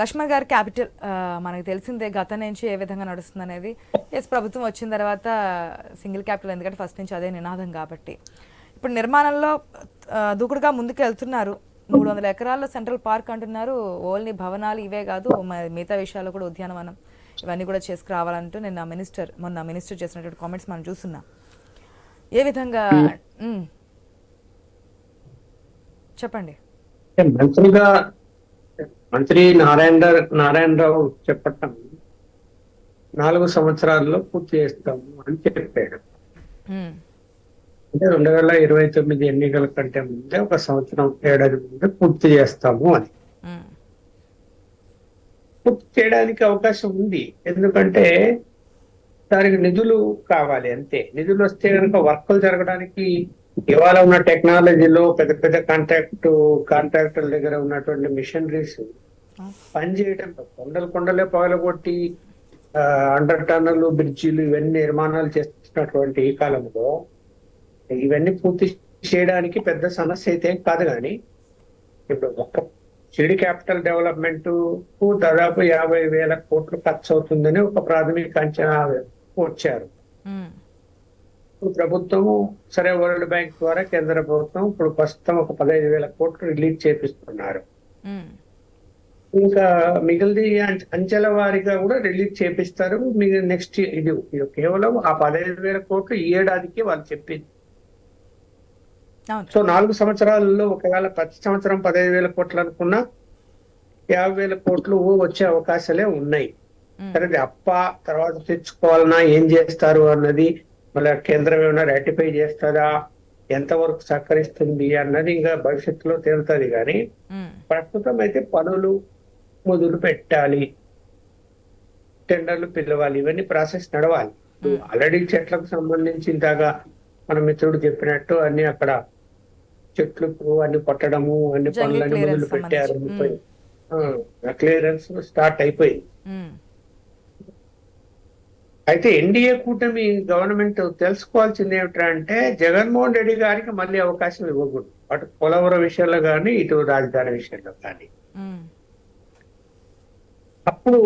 లక్ష్మణ్ గారి క్యాపిటల్ మనకు తెలిసిందే గతం నుంచి ఏ విధంగా నడుస్తుంది అనేది ఎస్ ప్రభుత్వం వచ్చిన తర్వాత సింగిల్ క్యాపిటల్ ఎందుకంటే ఫస్ట్ నుంచి అదే నినాదం కాబట్టి. ఇప్పుడు నిర్మాణంలో దూకుడుగా ముందుకు వెళ్తున్నారు మూడు వందల ఎకరాల్లో సెంట్రల్ పార్క్ అంటున్నారు. ఓన్లీ భవనాలు ఇవే కాదు మిగతా విషయాలు కూడా ఉద్యానవనం ఇవన్నీ కూడా చేసుకురావాలంటూ నిన్న మినిస్టర్ మొన్న మినిస్టర్ చేసినటువంటి కామెంట్స్ మనం చూస్తున్నాం. ఏ విధంగా మ్. చెప్పండి. మంత్రి నారాయణ నారాయణరావు చెప్పటం నాలుగు సంవత్సరాల్లో పూర్తి చేస్తాము అని చెప్పాడు. అంటే రెండు వేల ఇరవై తొమ్మిది ఎన్నికల కంటే ముందే ఒక సంవత్సరం ఏడాది ముందే పూర్తి చేస్తాము అని. పూర్తి చేయడానికి అవకాశం ఉంది ఎందుకంటే దానికి నిధులు కావాలి అంతే నిధులు వస్తే కనుక వర్కులు జరగడానికి ఇవాళ ఉన్న టెక్నాలజీలో పెద్ద పెద్ద కాంట్రాక్ట్ కాంట్రాక్టర్ దగ్గర ఉన్నటువంటి మిషనరీస్ పనిచేయటం కొండలు కొండలే పగలగొట్టి కొట్టి అండర్ టన్నులు బ్రిడ్జిలు ఇవన్నీ నిర్మాణాలు చేస్తున్నటువంటి ఈ కాలంలో ఇవన్నీ పూర్తి చేయడానికి పెద్ద సమస్య అయితే కాదు కానీ ఇప్పుడు ఒక సిడి క్యాపిటల్ డెవలప్మెంట్కు దాదాపు యాభై వేల కోట్లు ఖర్చు అవుతుందని ఒక ప్రాథమిక అంచనా వచ్చారు. ఇప్పుడు ప్రభుత్వము సరే వరల్డ్ బ్యాంక్ ద్వారా కేంద్ర ప్రభుత్వం ఇప్పుడు ప్రస్తుతం ఒక పదహైదు వేల కోట్లు రిలీజ్ చేపిస్తున్నారు. ఇంకా మిగిలిది అంచ- అంచెల వారీగా కూడా రిలీజ్ చేపిస్తారు. మిగిలిన నెక్స్ట్ ఇది కేవలం ఆ పదహైదు వేల కోట్లు ఈ ఏడాదికి వాళ్ళు చెప్పింది. సో నాలుగు సంవత్సరాలలో ఒకవేళ ప్రతి సంవత్సరం పదహైదు వేల కోట్లు అనుకున్నా యాభై వేల కోట్లు వచ్చే అవకాశాలే ఉన్నాయి. సరే అప్ప తర్వాత తెచ్చుకోవాలన్నా ఏం చేస్తారు అన్నది మళ్ళీ కేంద్రం ఏమైనా రాటిఫై చేస్తుందా ఎంతవరకు సహకరిస్తుంది అన్నది ఇంకా భవిష్యత్తులో తేలుతుంది కానీ. ప్రస్తుతం అయితే పనులు మొదలు పెట్టాలి. టెండర్లు పిలవాలి. ఇవన్నీ ప్రాసెస్ నడవాలి. ఆల్రెడీ చెట్లకు సంబంధించి ఇందాక మన మిత్రుడు చెప్పినట్టు అన్ని అక్కడ చెట్లు అన్ని కొట్టడము అన్ని పనులన్నీ మొదలు పెట్టారు. క్లియరెన్స్ స్టార్ట్ అయిపోయింది. అయితే ఎన్డీఏ కూటమి గవర్నమెంట్ తెలుసుకోవాల్సింది ఏమిటంటే అంటే జగన్మోహన్ రెడ్డి గారికి మళ్ళీ అవకాశం ఇవ్వకూడదు అటు పోలవరం విషయంలో కానీ ఇటు రాజధాని విషయంలో కానీ. అప్పుడు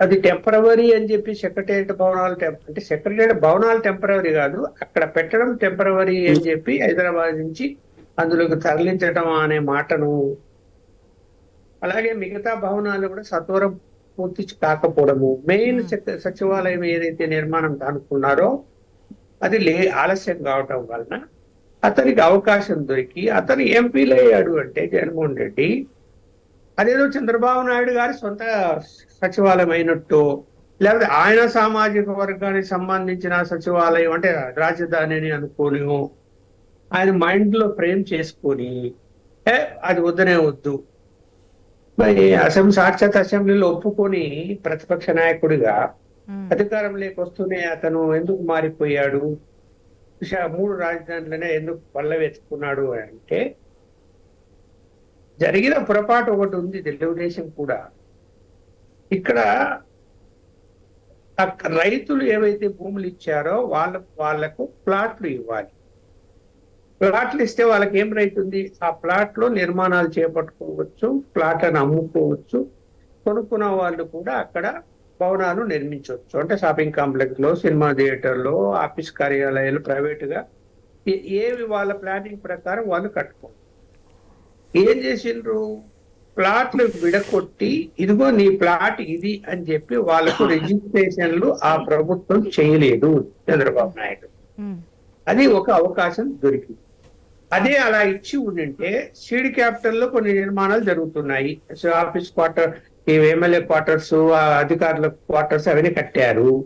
అది టెంపరవరీ అని చెప్పి సెక్రటేరియట్ భవనాలు అంటే సెక్రటేరియట్ భవనాలు టెంపరవరీ కాదు అక్కడ పెట్టడం టెంపరవరీ అని చెప్పి హైదరాబాద్ నుంచి అందులోకి తరలించడం అనే మాటను అలాగే మిగతా భవనాలు కూడా సత్వరం పూర్తి కాకపోవడము. మెయిన్ సచివాలయం ఏదైతే నిర్మాణం అనుకున్నారో అది లే ఆలస్యం కావటం వలన అతనికి అవకాశం దొరికి అతను ఎంపీలు అయ్యాడు అంటే జగన్మోహన్ రెడ్డి అదేదో చంద్రబాబు నాయుడు గారి సొంత సచివాలయం అయినట్టు లేకపోతే ఆయన సామాజిక వర్గానికి సంబంధించిన సచివాలయం అంటే రాజధాని అని అనుకోని ఆయన మైండ్లో ఫ్రేమ్ చేసుకొని అది వద్దనే వద్దు. మరి అసెంబ్లీ సాక్షాత్ అసెంబ్లీలో ఒప్పుకొని ప్రతిపక్ష నాయకుడిగా మ్. అధికారంలోకి వస్తూనే అతను ఎందుకు మారిపోయాడు? మూడు రాజధానులనే ఎందుకు పళ్ళ వెతుకున్నాడు అంటే జరిగిన పొరపాటు ఒకటి ఉంది తెలుగుదేశం కూడా. ఇక్కడ రైతులు ఏవైతే భూములు ఇచ్చారో వాళ్ళ వాళ్ళకు ప్లాట్లు ఇవ్వాలి. ప్లాట్లు ఇస్తే వాళ్ళకి ఏం రైతు ఉంది? ఆ ప్లాట్లో నిర్మాణాలు చేపట్టుకోవచ్చు ప్లాట్లను అమ్ముకోవచ్చు కొనుక్కున్న వాళ్ళు కూడా అక్కడ భవనాలు నిర్మించవచ్చు. అంటే షాపింగ్ కాంప్లెక్స్లో సినిమా థియేటర్లో ఆఫీస్ కార్యాలయాలు ప్రైవేట్గా ఏ- ఏవి వాళ్ళ ప్లానింగ్ ప్రకారం వాళ్ళు కట్టుకోవచ్చు. ఏం చేసిండ్రు? ప్లాట్లు విడగొట్టి ఇదిగో నీ ప్లాట్ ఇది అని చెప్పి వాళ్ళకు రిజిస్ట్రేషన్లు ఆ ప్రభుత్వం చేయలేదు చంద్రబాబు నాయుడు. అది ఒక అవకాశం దొరికింది. అదే అలా ఇచ్చి ఉండింటే సీడ్ క్యాపిటల్లో కొన్ని నిర్మాణాలు జరుగుతున్నాయి. సో ఆఫీస్ క్వార్టర్ ఈ ఎమ్మెల్యే క్వార్టర్స్ అధికారుల క్వార్టర్స్ అవన్నీ కట్టారు.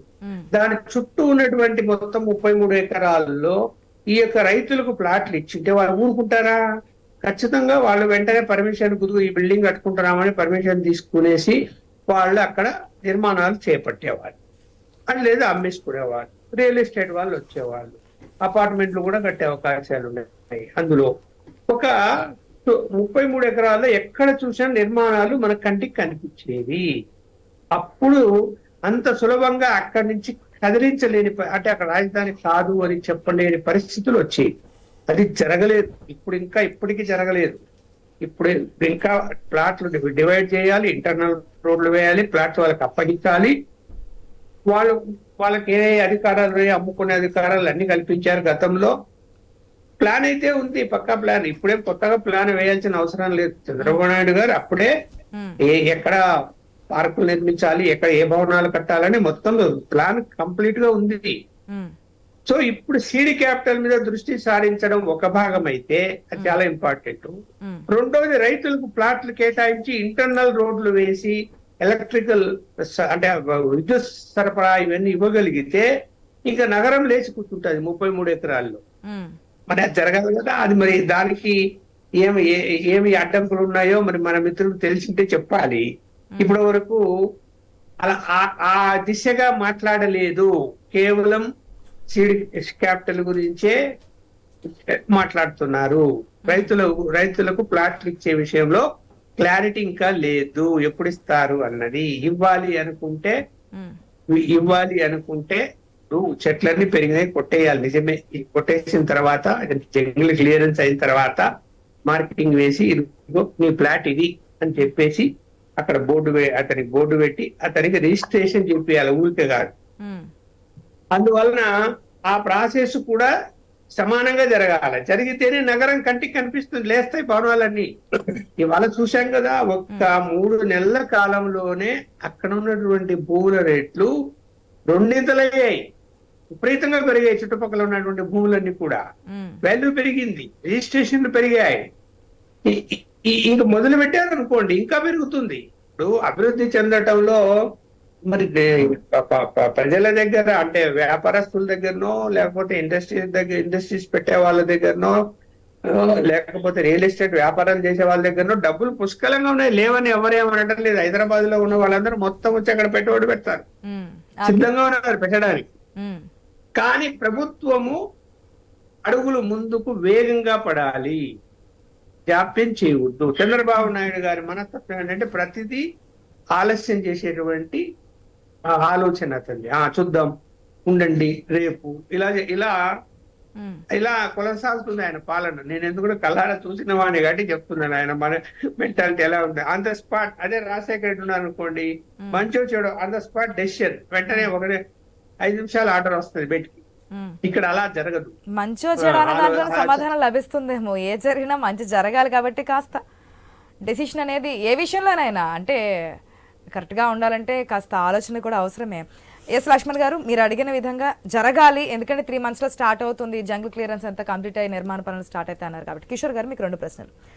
దాని చుట్టూ ఉన్నటువంటి మొత్తం ముప్పై మూడు ఎకరాల్లో ఈ యొక్క రైతులకు ప్లాట్లు ఇచ్చింటే వాళ్ళు ఊరుకుంటారా? ఖచ్చితంగా వాళ్ళు వెంటనే పర్మిషన్ కుదుగు ఈ బిల్డింగ్ కట్టుకుంటున్నామని పర్మిషన్ తీసుకునేసి వాళ్ళు అక్కడ నిర్మాణాలు చేపట్టేవాళ్ళు. అది లేదా అమ్మేసుకునేవాళ్ళు. రియల్ ఎస్టేట్ వాళ్ళు వచ్చేవాళ్ళు. అపార్ట్మెంట్లు కూడా కట్టే అవకాశాలు ఉన్నాయి. అందులో ఒక ముప్పై మూడు ఎకరాల్లో ఎక్కడ చూసిన నిర్మాణాలు మన కంటికి కనిపించేవి. అప్పుడు అంత సులభంగా అక్కడి నుంచి కదిలించలేని అంటే అక్కడ రాజధాని కాదు అని చెప్పలేని పరిస్థితులు వచ్చాయి అది జరగలేదు. ఇప్పుడు ఇంకా ఇప్పటికీ జరగలేదు. ఇప్పుడు ఇంకా ప్లాట్లు డివైడ్ చేయాలి ఇంటర్నల్ రోడ్లు వేయాలి ప్లాట్స్ వాళ్ళకి అప్పగించాలి. వాళ్ళు వాళ్ళకి ఏ అధికారాలు అమ్ముకునే అధికారాలు అన్ని కల్పించారు గతంలో. ప్లాన్ అయితే ఉంది పక్కా ప్లాన్ ఇప్పుడే కొత్తగా ప్లాన్ వేయాల్సిన అవసరం లేదు. చంద్రబాబు నాయుడు గారు అప్పుడే ఏ ఎక్కడ పార్కులు నిర్మించాలి ఎక్కడ ఏ భవనాలు కట్టాలని మొత్తం ప్లాన్ కంప్లీట్గా ఉంది. ఉమ్, సో ఇప్పుడు సీడీ క్యాపిటల్ మీద దృష్టి సారించడం ఒక భాగం అయితే అది చాలా ఇంపార్టెంట్ రెండోది రైతులకు ప్లాట్లు కేటాయించి ఇంటర్నల్ రోడ్లు వేసి ఎలక్ట్రికల్ అంటే విద్యుత్ సరఫరా ఇవన్నీ ఇవ్వగలిగితే ఇంకా నగరం లేచి కూర్చుంటది ముప్పై మూడు ఎకరాల్లో. మరి అది జరగాలి కదా. అది మరి దానికి ఏమి ఏమి అడ్డంకులు ఉన్నాయో మరి మన మిత్రులకు తెలిసింటే చెప్పాలి. ఇప్పటి వరకు అలా ఆ- ఆ దిశగా మాట్లాడలేదు. కేవలం సీడ్ క్యాపిటల్ గురించే మాట్లాడుతున్నారు. రైతులకు రైతులకు ప్లాట్లు ఇచ్చే విషయంలో క్లారిటీ ఇంకా లేదు. ఎప్పుడు ఇస్తారు అన్నది ఇవ్వాలి అనుకుంటే ఇవ్వాలి అనుకుంటే ఇప్పుడు చెట్లన్నీ పెరిగినాయి కొట్టేయాలి. నిజమే. కొట్టేసిన తర్వాత జంగిల్ క్లియరెన్స్ అయిన తర్వాత మార్కెటింగ్ వేసి ఇదిగో నీ ప్లాట్ ఇది అని చెప్పేసి అక్కడ బోర్డు అతనికి బోర్డు పెట్టి అతనికి రిజిస్ట్రేషన్ చేపియాలి ఊరికే కాదు. అందువలన ఆ ప్రాసెస్ కూడా సమానంగా జరగాలి. జరిగితేనే నగరం కంటికి కనిపిస్తుంది. లేస్తాయి భవనాలన్నీ ఇవాళ చూశాం కదా ఒక్క మూడు నెలల కాలంలోనే అక్కడ ఉన్నటువంటి భూముల రేట్లు రెండింతలయ్యాయి. విపరీతంగా పెరిగాయి. చుట్టుపక్కల ఉన్నటువంటి భూములన్నీ కూడా. వాల్యూ పెరిగింది. రిజిస్ట్రేషన్లు పెరిగాయి. ఇంక మొదలు పెట్టారనుకోండి ఇంకా పెరుగుతుంది. ఇప్పుడు అభివృద్ధి చెందటంలో మరి ప్రజల దగ్గర అంటే వ్యాపారస్తుల దగ్గరనో లేకపోతే ఇండస్ట్రీస్ దగ్గర ఇండస్ట్రీస్ పెట్టే వాళ్ళ దగ్గరనో లేకపోతే రియల్ ఎస్టేట్ వ్యాపారాలు చేసే వాళ్ళ దగ్గరనో డబ్బులు పుష్కలంగా ఉన్నాయి. లేవని ఎవరేమనటం లేదు హైదరాబాద్లో ఉన్న వాళ్ళందరూ మొత్తం వచ్చి అక్కడ పెట్టుబడి పెడతారు. సిద్ధంగా ఉన్నారు పెట్టడానికి. కానీ ప్రభుత్వము అడుగులు ముందుకు వేగంగా పడాలి. జాప్యం చేయవద్దు. చంద్రబాబు నాయుడు గారి మనస్తత్వం ఏంటంటే ప్రతిదీ ఆలస్యం చేసేటువంటి ఆలోచన అతన్ని ఆ చూద్దాం. ఉండండి రేపు. ఇలా ఇలా ఇలా కొనసాగుతుంది ఆయన పాలన. నేను ఎందుకు కూడా కల్లారా చూసిన వాడిని కాబట్టి చెప్తున్నాను ఆయన మన మెంటాలిటీ ఎలా ఉంది ఆన్ ద స్పాట్ అదే రాజశేఖర రెడ్డి ఉన్నారు అనుకోండి. మంచో చెడు ఆన్ ద స్పాట్ డెసిషన్ వెంటనే ఒకటే ఐదు నిమిషాలు ఆర్డర్ వస్తుంది బయటికి. ఉమ్. ఇక్కడ అలా జరగదు. మంచో చెడు అనే దాంట్లో సమాధానం లభిస్తుందేమో. ఏ జరిగినా మంచి జరగాలి కాబట్టి కాస్త. డెసిషన్ అనేది ఏ విషయంలోనైనా అంటే కరెక్ట్గా ఉండాలంటే కాస్త ఆలోచన కూడా అవసరమే. ఎస్ లక్ష్మణ్ గారు మీరు అడిగిన విధంగా జరగాలి ఎందుకంటే త్రీ మంత్స్లో స్టార్ట్ అవుతుంది జంగిల్ క్లియరెన్స్ అంతా కంప్లీట్ అయ్యి నిర్మాణ పనులు స్టార్ట్ అవుతాయన్నారు కాబట్టి. కిషోర్ గారు మీకు రెండు ప్రశ్నలు.